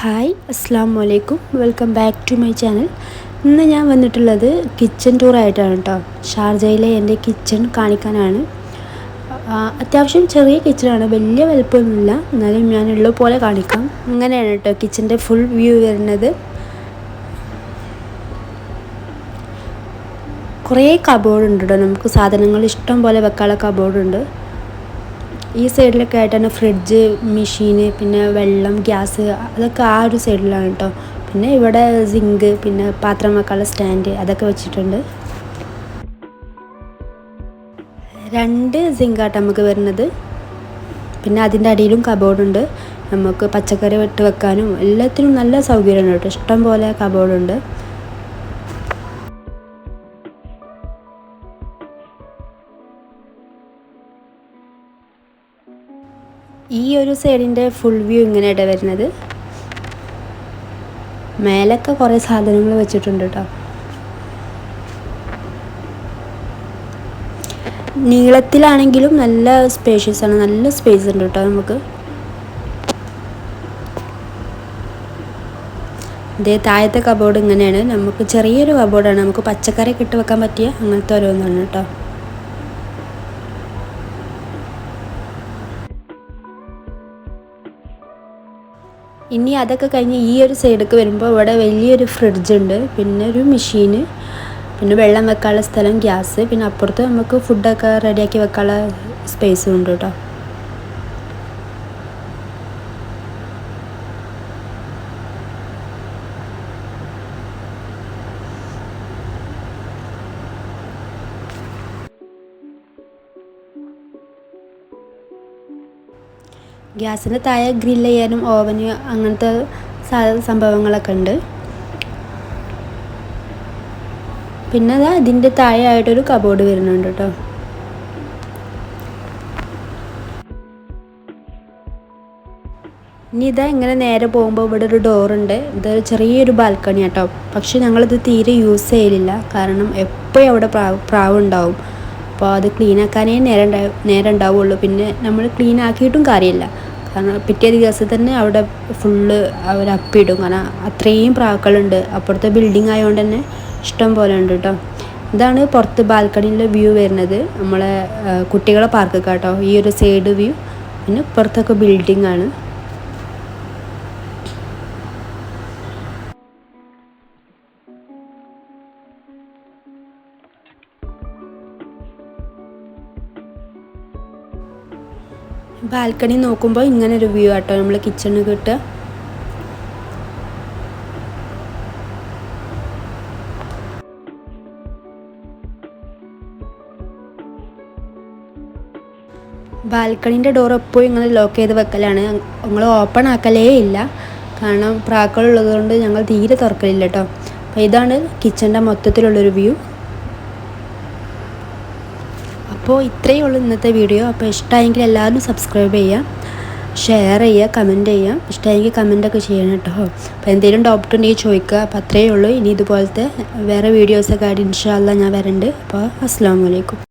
Hi അസ്സാം വലൈക്കും welcome back to my channel. ഇന്ന് ഞാൻ വന്നിട്ടുള്ളത് കിച്ചൺ ടൂറായിട്ടാണ് കേട്ടോ ഷാർജയിലെ എന്റെ കിച്ചൺ കാണിക്കാനാണ്. അത്യാവശ്യം ചെറിയ കിച്ചണാണ്. വലിയ വലുപ്പമൊന്നുമില്ല. എന്നാലും ഞാനുള്ള പോലെ കാണിക്കാം. അങ്ങനെയാണ് കേട്ടോ കിച്ചന്റെ ഫുൾ വ്യൂ വരുന്നത്. കുറേ കബോർഡ് ഉണ്ട് കേട്ടോ നമുക്ക് സാധനങ്ങൾ ഇഷ്ടം പോലെ വെക്കാനുള്ള കബോർഡ് ഉണ്ട്. ഈ സൈഡിലൊക്കെ ആയിട്ടാണ് ഫ്രിഡ്ജ് മെഷീന് പിന്നെ വെള്ളം ഗ്യാസ് അതൊക്കെ ആ ഒരു സൈഡിലാണ് കേട്ടോ. പിന്നെ ഇവിടെ സിങ്ക് പിന്നെ പാത്രം വെക്കാനുള്ള സ്റ്റാൻഡ് അതൊക്കെ വെച്ചിട്ടുണ്ട്. രണ്ട് സിങ്കാട്ട നമുക്ക് വരുന്നത്. പിന്നെ അതിന്റെ അടിയിലും കബോർഡുണ്ട് നമുക്ക് പച്ചക്കറി വെട്ട് വെക്കാനും എല്ലാത്തിനും നല്ല സൗകര്യമാണ് കേട്ടോ. ഇഷ്ടം പോലെ കബോർഡുണ്ട് ഈ ഒരു സൈഡിന്റെ ഫുൾ വ്യൂ ഇങ്ങനെയാണ് വരുന്നത്. മേലൊക്കെ കുറേ സാധനങ്ങൾ വെച്ചിട്ടുണ്ട് കേട്ടോ നീളത്തിലാണെങ്കിലും നല്ല സ്പേഷ്യസ് ആണ്. നല്ല സ്പേസ് ഉണ്ട് കേട്ടോ നമുക്ക്. ഇതേ താഴത്തെ കബോർഡ് ഇങ്ങനെയാണ്. നമുക്ക് ചെറിയൊരു കബോർഡാണ് നമുക്ക് പച്ചക്കറി ഇട്ട് വെക്കാൻ പറ്റിയ അങ്ങനത്തെ ഓരോന്നാണ് കേട്ടോ ഇനി അതൊക്കെ കഴിഞ്ഞ് ഈ ഒരു സൈഡിലേക്ക് വരുമ്പോൾ ഇവിടെ വലിയൊരു ഫ്രിഡ്ജ് ഉണ്ട്. പിന്നെ ഒരു മെഷീന് പിന്നെ വെള്ളം വെക്കാനുള്ള സ്ഥലം ഗ്യാസ് പിന്നെ അപ്പുറത്ത് നമുക്ക് ഫുഡൊക്കെ റെഡിയാക്കി വെക്കാനുള്ള സ്പേസും ഉണ്ട് കേട്ടോ ഗ്യാസിന് താഴെ ഗ്രില്ല് ചെയ്യാനും ഓവന് അങ്ങനത്തെ സംഭവങ്ങളൊക്കെ ഉണ്ട്. പിന്നെ അതാ ഇതിന്റെ താഴെ ആയിട്ടൊരു കബോർഡ് വരുന്നുണ്ട് കേട്ടോ ഇനി ഇതാ ഇങ്ങനെ നേരെ പോകുമ്പോൾ ഇവിടെ ഒരു ഡോറുണ്ട് ഇത് ചെറിയൊരു ബാൽക്കണി കേട്ടോ പക്ഷെ ഞങ്ങളിത് തീരെ യൂസ് ചെയ്യലില്ല. കാരണം എപ്പോഴും അവിടെ പ്രാവ് പ്രാവ് ഉണ്ടാവും അപ്പോൾ അത് ക്ലീൻ ആക്കാനേ നേരം നേരം ഉണ്ടാവുള്ളൂ. പിന്നെ നമ്മൾ ക്ലീൻ ആക്കിയിട്ടും കാര്യമില്ല. കാരണം പിറ്റേ ദിവസം തന്നെ അവിടെ ഫുള്ള് അവർ അപ്പിടും. കാരണം അത്രയും പ്രാക്കളുണ്ട്. അപ്പുറത്തെ ബിൽഡിംഗ് ആയതുകൊണ്ട് തന്നെ ഇഷ്ടം പോലെ ഉണ്ട് കേട്ടോ ഇതാണ് പുറത്ത് ബാൽക്കണിയിലെ വ്യൂ വരുന്നത്. നമ്മളെ കുട്ടികളെ പാർക്ക് കേട്ടോ ഈ ഒരു സൈഡ് വ്യൂ പിന്നെ പുറത്തൊക്കെ ബിൽഡിംഗ് ആണ്. ബാൽക്കണി നോക്കുമ്പോൾ ഇങ്ങനെ ഒരു വ്യൂ ആട്ടോ നമ്മൾ കിച്ചണിൽ കിട്ടുക. ബാൽക്കണീന്റെ ഡോർ എപ്പോഴും ഇങ്ങനെ ലോക്ക് ചെയ്ത് വെക്കലാണ്. ഞങ്ങൾ ഓപ്പൺ ആക്കലേ ഇല്ല. കാരണം പ്രാക്കളുള്ളത് കൊണ്ട് ഞങ്ങൾ തീരെ തുറക്കലില്ല കേട്ടോ അപ്പോൾ ഇതാണ് കിച്ചന്റെ മൊത്തത്തിലുള്ളൊരു വ്യൂ അപ്പോൾ ഇത്രയേ ഉള്ളൂ ഇന്നത്തെ വീഡിയോ. അപ്പോൾ ഇഷ്ടമായെങ്കിൽ എല്ലാവരും സബ്സ്ക്രൈബ് ചെയ്യുക ഷെയർ ചെയ്യുക കമന്റ് ചെയ്യുക. ഇഷ്ടമായെങ്കിൽ കമന്റൊക്കെ ചെയ്യണം കേട്ടോ. അപ്പോൾ എന്തെങ്കിലും ഡൗട്ട് ഉണ്ടെങ്കിൽ ചോദിക്കുക. അപ്പോൾ അത്രയേ ഉള്ളൂ. ഇനി ഇതുപോലത്തെ വേറെ വീഡിയോസൊക്കെ ആയിട്ട് ഇൻഷാല്ല ഞാൻ വരണ്ട്. അപ്പോൾ അസ്സാം വലൈക്കും